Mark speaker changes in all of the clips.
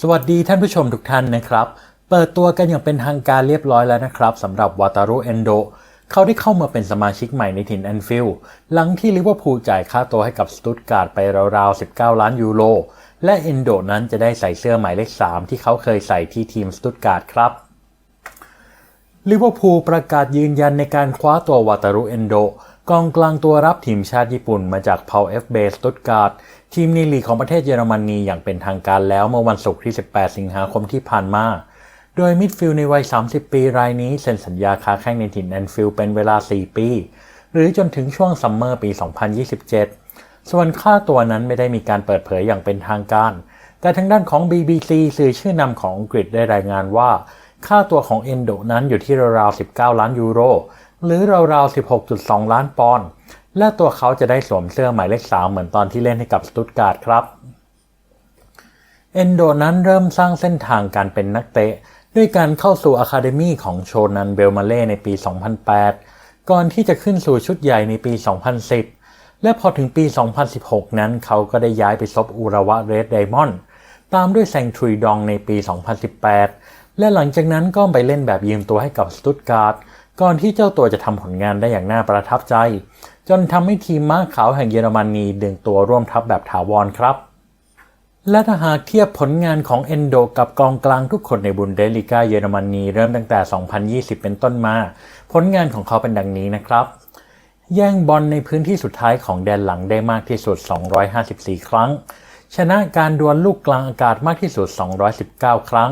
Speaker 1: สวัสดีท่านผู้ชมทุกท่านนะครับ เปิดตัวกันอย่างเป็นทางการเรียบร้อยแล้วนะครับสำหรับวาตารุเอนโดเขาได้เข้ามาเป็นสมาชิกใหม่ในถิ่นแอนฟิลด์หลังที่ลิเวอร์พูลจ่ายค่าตัวให้กับสตุตการ์ดไปราวๆ 19 ล้านยูโรและเอนโดนั้นจะได้ใส่เสื้อหมายเลข 3 ที่เขาเคยใส่ที่ทีมสตุตการ์ดครับลิเวอร์พูลประกาศยืนยันในการคว้าตัววาตารุเอนโดกองกลางตัวรับทีมชาติญี่ปุ่นมาจากเพาเอฟเบสตุตการ์ดทีมในลีกของประเทศเยอรมนีอย่างเป็นทางการแล้วเมื่อวันศุกร์ที่ 18 สิงหาคมที่ผ่านมา โดยมิดฟิลด์ในวัย 30 ปีรายนี้เซ็นสัญญาค้าแข้งในถิ่นแอนฟิลด์เป็นเวลา 4 ปี หรือจนถึงช่วงซัมเมอร์ปี 2027 ส่วนค่าตัวนั้นไม่ได้มีการเปิดเผยอย่างเป็นทางการ แต่ทางด้านของ BBC สื่อชื่อนำของอังกฤษได้รายงานว่า ค่าตัวของเอนโดนั้นอยู่ที่ราวๆ 19 ล้านยูโร หรือราวๆ 16.2 ล้านปอนด์ และตัวเขาจะได้สวมเสื้อหมายเลข3เหมือนตอนที่เล่นให้กับสตุตการ์ดครับ เอนโดนั้นเริ่มสร้างเส้นทางการเป็นนักเตะ ด้วยการเข้าสู่อะคาเดมีของโชนันเบลมาเล่ในปี 2008 ก่อนที่จะขึ้นสู่ชุดใหญ่ในปี 2010 และพอถึงปี 2016 นั้นเขาก็ได้ย้ายไปซบอุระวะเรดไดมอนด์ตามด้วยแซงทรีดองในปี 2018 และหลังจากนั้นก็ไปเล่นแบบยืมตัวให้กับสตุตการ์ดก่อนที่เจ้าตัวจะทำผลงานได้อย่างน่าประทับใจ จนทำให้ทีมม้าขาวแห่งเยอรมนีดึงตัวร่วมทัพแบบถาวรครับ และถ้าหากเทียบผลงานของเอนโดกับกองกลางทุกคนในบุนเดสลิก้าเยอรมนีเริ่มตั้งแต่ 2020 เป็นต้นมา ผลงานของเขาเป็นดังนี้นะครับ แย่งบอลในพื้นที่สุดท้ายของแดนหลังได้มากที่สุด 254 ครั้ง ชนะการดวลลูกกลางอากาศมากที่สุด 219 ครั้ง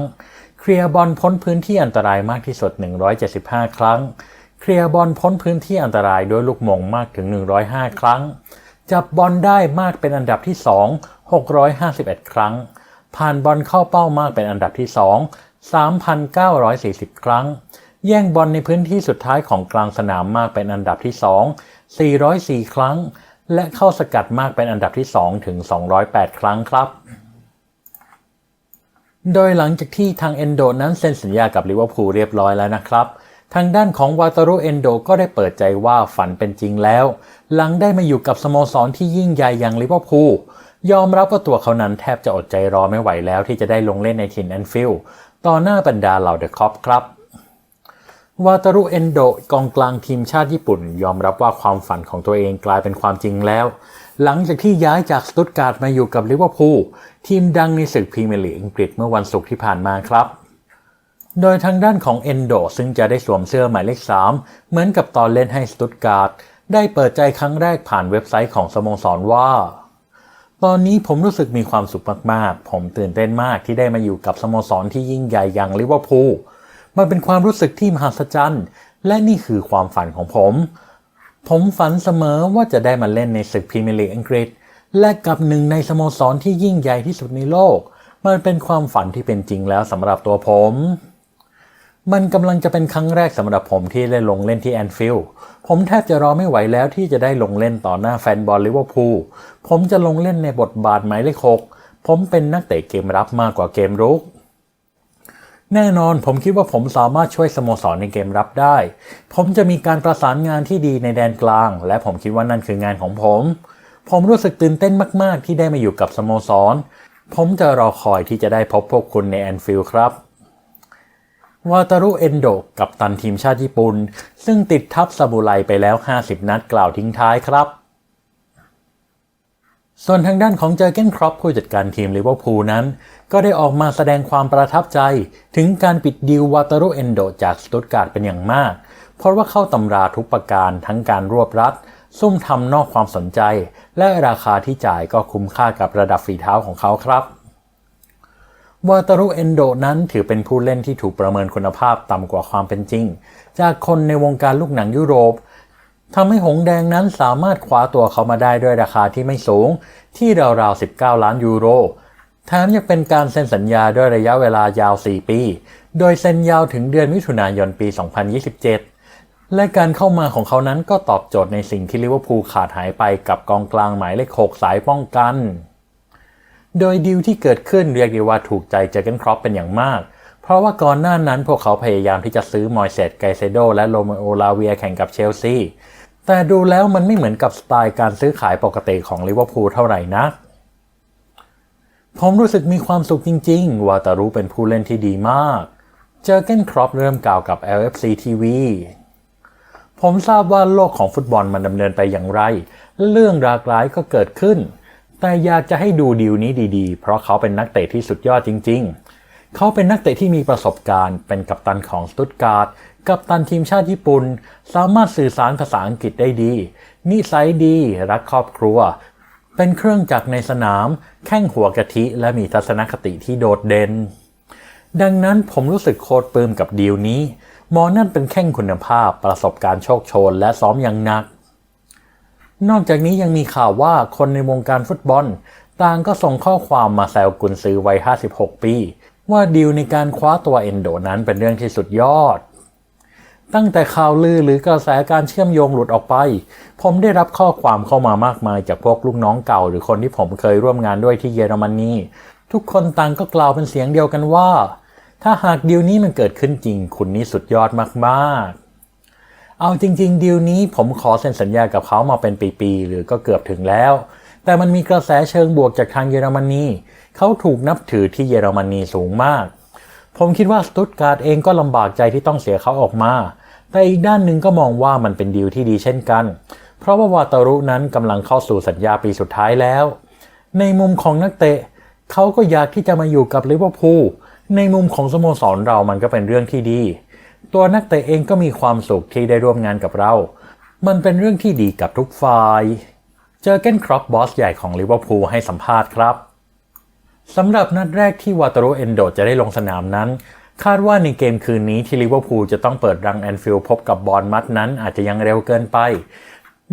Speaker 1: เคลียร์บอลพ้นพื้นที่อันตรายมากที่สุด 175 ครั้ง เคลียร์บอลพ้นพื้นที่อันตรายด้วยลูกมงมากถึง 105 ครั้ง จับบอลได้มากเป็นอันดับที่ 2 651 ครั้ง ผ่านบอลเข้าเป้ามากเป็นอันดับที่ 2 3,940 ครั้ง แย่งบอลในพื้นที่สุดท้ายของกลางสนามมากเป็นอันดับที่ 2 404 ครั้ง และเข้าสกัดมากเป็นอันดับที่ 2 ถึง 208 ครั้งครับโดยหลังจากที่ทางเอนโดนั้นเซ็นสัญญากับลิเวอร์พูลเรียบร้อยแล้วนะครับ ทางด้านของวาตารุเอนโดก็ได้เปิดใจว่าฝันเป็นจริงแล้ว หลังได้มาอยู่กับสโมสรที่ยิ่งใหญ่อย่างลิเวอร์พูลยอมรับว่าตัวเขานั้นแทบจะอดใจรอไม่ไหวแล้วที่จะได้ลงเล่นในถิ่นแอนฟิลด์ต่อหน้าบรรดาเหล่าเดอะคอปครับวาตารุเอนโดกองกลางทีมชาติญี่ปุ่น ยอมรับว่าความฝันของตัวเองกลายเป็นความจริงแล้ว หลังจากที่ย้ายจากสตุตการ์ดมาอยู่กับลิเวอร์พูลทีมดังในศึกพรีเมียร์ลีกอังกฤษเมื่อวันศุกร์ที่ผ่านมาครับ โดยทางด้านของเอนโดซึ่งจะได้สวมเสื้อหมายเลข 3 เหมือนกับตอนเล่นให้สตุตการ์ดได้เปิดใจครั้งแรกผ่านเว็บไซต์ของสโมสรว่า ตอนนี้ผมรู้สึกมีความสุขมากๆ ผมตื่นเต้นมากที่ได้มาอยู่กับสโมสรที่ยิ่งใหญ่อย่างลิเวอร์พูลมันเป็นความรู้สึกที่มหัศจรรย์ และนี่คือความฝันของผม ผมฝันเสมอว่าจะได้มาเล่นในศึกพรีเมียร์ลีกอังกฤษ และกับหนึ่งในสโมสรที่ยิ่งใหญ่ที่สุดในโลก มันเป็นความฝันที่เป็นจริงแล้วสำหรับตัวผม มันกำลังจะเป็นครั้งแรกสำหรับผมที่ได้ลงเล่นที่แอนฟิลด์ ผมแทบจะรอไม่ไหวแล้วที่จะได้ลงเล่นต่อหน้าแฟนบอลลิเวอร์พูล ผมจะลงเล่นในบทบาทหมายเลขหกผมเป็นนักเตะเกมรับมากกว่าเกมรุก แน่นอนผมคิดว่าผมสามารถช่วยสโมสรในเกมรับได้ ผมจะมีการประสานงานที่ดีในแดนกลาง และผมคิดว่านั่นคืองานของผม ผมรู้สึกตื่นเต้นมาก ๆ ที่ได้มาอยู่กับสโมสร ผมจะรอคอยที่จะได้พบพวกคุณในแอนฟิลด์ครับ วาตารุเอนโดกับตันทีมชาติญี่ปุ่น ซึ่งติดทับซาบูไรไปแล้ว 50 นัดกล่าวทิ้งท้ายครับ ส่วนทางด้านของเจอเกนครอปผู้จัดการทีมลิเวอร์พูลนั้น ก็ได้ออกมาแสดงความประทับใจ ถึงการปิดดีลวาตารุเอนโดจากสตุตการ์ดเป็นอย่างมาก เพราะว่าเข้าตำราทุกประการทั้งการรวบรัดซุ่มทำนอกความสนใจ และราคาที่จ่ายก็คุ้มค่ากับระดับฝีเท้าของเขาครับ วาตารุเอนโดนั้นถือเป็นผู้เล่นที่ถูกประเมินคุณภาพต่ำกว่าความเป็นจริง จากคนในวงการลูกหนังยุโรปทำให้หงแดงนั้นสามารถคว้าตัวเขามาได้ด้วยราคาที่ไม่สูง ที่ราวๆ 19 ล้านยูโรแถมยังเป็นการเซ็นสัญญาด้วยระยะเวลายาว 4 ปี โดยเซ็นยาวถึงเดือนมิถุนายนปี 2027 และการเข้ามาของเขานั้นก็ตอบโจทย์ในสิ่งที่ลิเวอร์พูลขาดหายไปกับกองกลางหมายเลข 6 สายป้องกัน โดยดีลที่เกิดขึ้นเรียกได้ว่าถูกใจเจอร์เกนครอปเป็นอย่างมาก เพราะว่าก่อนหน้านั้นพวกเขาพยายามที่จะซื้อมอยเซตไกเซโดและโรเมโอลาเวียแข่งกับเชลซีแต่ดูแล้วมันไม่เหมือนกับสไตล์การซื้อขายปกติของลิเวอร์พูลเท่าไหร่นักผมรู้สึกมีความสุขจริงๆ วาตารุเป็นผู้เล่นที่ดีมาก เจอเกนครอปเริ่มกล่าวกับ LFC TV ผมทราบว่าโลกของฟุตบอลมันดำเนินไปอย่างไร และเรื่องรากร้ายก็เกิดขึ้น แต่อยากจะให้ดูดีลนี้ดีๆ เพราะเขาเป็นนักเตะที่สุดยอดจริง ๆ เขาเป็นนักเตะที่มีประสบการณ์ เป็นกัปตันของสตุตการ์ดกัปตันทีมชาติญี่ปุ่น สามารถสื่อสารภาษาอังกฤษได้ดี นิสัยดี รักครอบครัว เป็นเครื่องจักรในสนาม แข้งหัวกะทิ และมีทัศนคติที่โดดเด่น ดังนั้นผมรู้สึกโคตรปลื้มกับดีลนี้ มอนั่นเป็นแข้งคุณภาพ ประสบการณ์โชคโชน และซ้อมอย่างหนัก นอกจากนี้ยังมีข่าวว่าคนในวงการฟุตบอล ต่างก็ส่งข้อความมาแซวกุนซือวัย 56 ปี ว่าดีลในการคว้าตัวเอนโดนั้นเป็นเรื่องที่สุดยอด ตั้งแต่ข่าวลือหรือกระแสการเชื่อมโยงหลุดออกไป ผมได้รับข้อความเข้ามามากมายจากพวกลูกน้องเก่า หรือคนที่ผมเคยร่วมงานด้วยที่เยอรมนีทุกคนต่างก็กล่าวเป็นเสียงเดียวกันว่า ถ้าหากดีลนี้มันเกิดขึ้นจริง คุณนี่สุดยอดมากๆ เอาจริง ๆ ดีลนี้ผมขอเซ็นสัญญากับเขามาเป็นปี ๆ หรือก็เกือบถึงแล้ว แต่มันมีกระแสเชิงบวกจากทางเยอรมนีเขาถูกนับถือที่เยอรมนีสูงมาก ผมคิดว่าสตุตการ์ดเองก็ลำบากใจที่ต้องเสียเขาออกมา แต่อีกด้านหนึ่งก็มองว่ามันเป็นดีลที่ดีเช่นกัน เพราะว่าวาตารุนั้นกำลังเข้าสู่สัญญาปีสุดท้ายแล้ว ในมุมของนักเตะเขาก็อยากที่จะมาอยู่กับลิเวอร์พูลในมุมของสโมสรเรามันก็เป็นเรื่องที่ดี ตัวนักเตะเองก็มีความสุขที่ได้ร่วมงานกับเรา มันเป็นเรื่องที่ดีกับทุกฝ่าย เจอเกนครอปบอสใหญ่ของลิเวอร์พูลให้สัมภาษณ์ครับสำหรับนัดแรกที่วาตารุเอนโดจะได้ลงสนามนั้น คาดว่าในเกมคืนนี้ที่ลิเวอร์พูลจะต้องเปิดรังแอนฟิลด์พบกับบอลมัดนั้นอาจจะยังเร็วเกินไป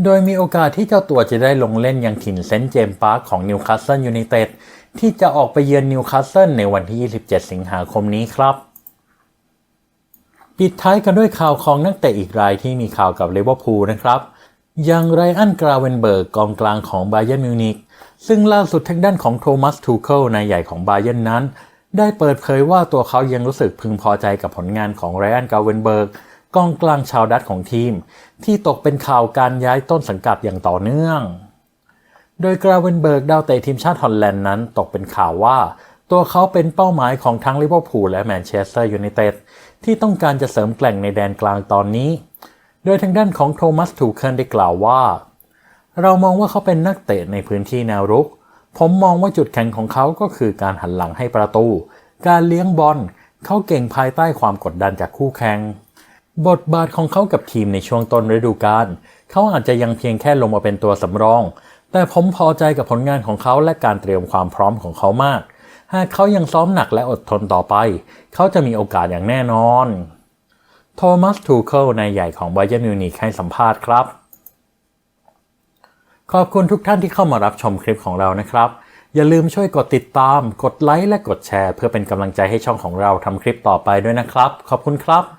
Speaker 1: โดยมีโอกาสที่เจ้าตัวจะได้ลงเล่นยังถิ่นเซนต์เจมส์พาร์คของนิวคาสเซิลยูไนเต็ดที่จะออกไปเยือนนิวคาสเซิลในวันที่ 27 สิงหาคมนี้ครับ ปิดท้ายกันด้วยข่าวของนักเตะอีกรายที่มีข่าวกับเลเวอร์พูลนะครับอย่างไรอันกราเวนเบิร์กกองกลางของบาเยนมิวนิกซึ่งล่าสุดทางด้านของโทมัสทูเคิลนายใหญ่ของบาเย r n นั้น ได้เปิดเผยว่าตัวเขายังรู้สึกพึงพอใจกับผลงานของไรอันกราเวนเบิร์กกองกลางชาวดัตช์ของทีม ที่ตกเป็นข่าวการย้ายต้นสังกัดอย่างต่อเนื่อง โดยกราเวนเบิร์กดาวเตะทีมชาติฮอลแลนด์นั้นตกเป็นข่าวว่า ตัวเขาเป็นเป้าหมายของทั้งลิเวอร์พูลและแมนเชสเตอร์ยูไนเต็ด ที่ต้องการจะเสริมแกล่งในแดนกลางตอนนี้ โดยทางด้านของโทมัสทูเคิลได้กล่าวว่า เรามองว่าเขาเป็นนักเตะในพื้นที่แนวรุก ผมมองว่าจุดแข็งของเขาก็คือการหันหลังให้ประตู การเลี้ยงบอลเขาเก่งภายใต้ความกดดันจากคู่แข่งบทบาทของเขากับทีมในช่วงต้นฤดูกาลเขาอาจจะยังเพียงแค่ลงมาเป็นตัวสำรอง แต่ผมพอใจกับผลงานของเขาและการเตรียมความพร้อมของเขามาก หากเขายังซ้อมหนักและอดทนต่อไป เขาจะมีโอกาสอย่างแน่นอน โทมัส ทูเคิลนายใหญ่ของไบเยนมิวนิกให้สัมภาษณ์ครับ ขอบคุณทุกท่านที่เข้ามารับชมคลิปของเรานะครับ อย่าลืมช่วยกดติดตาม กดไลค์และกดแชร์ เพื่อเป็นกำลังใจให้ช่องของเราทำคลิปต่อไปด้วยนะครับ ขอบคุณครับ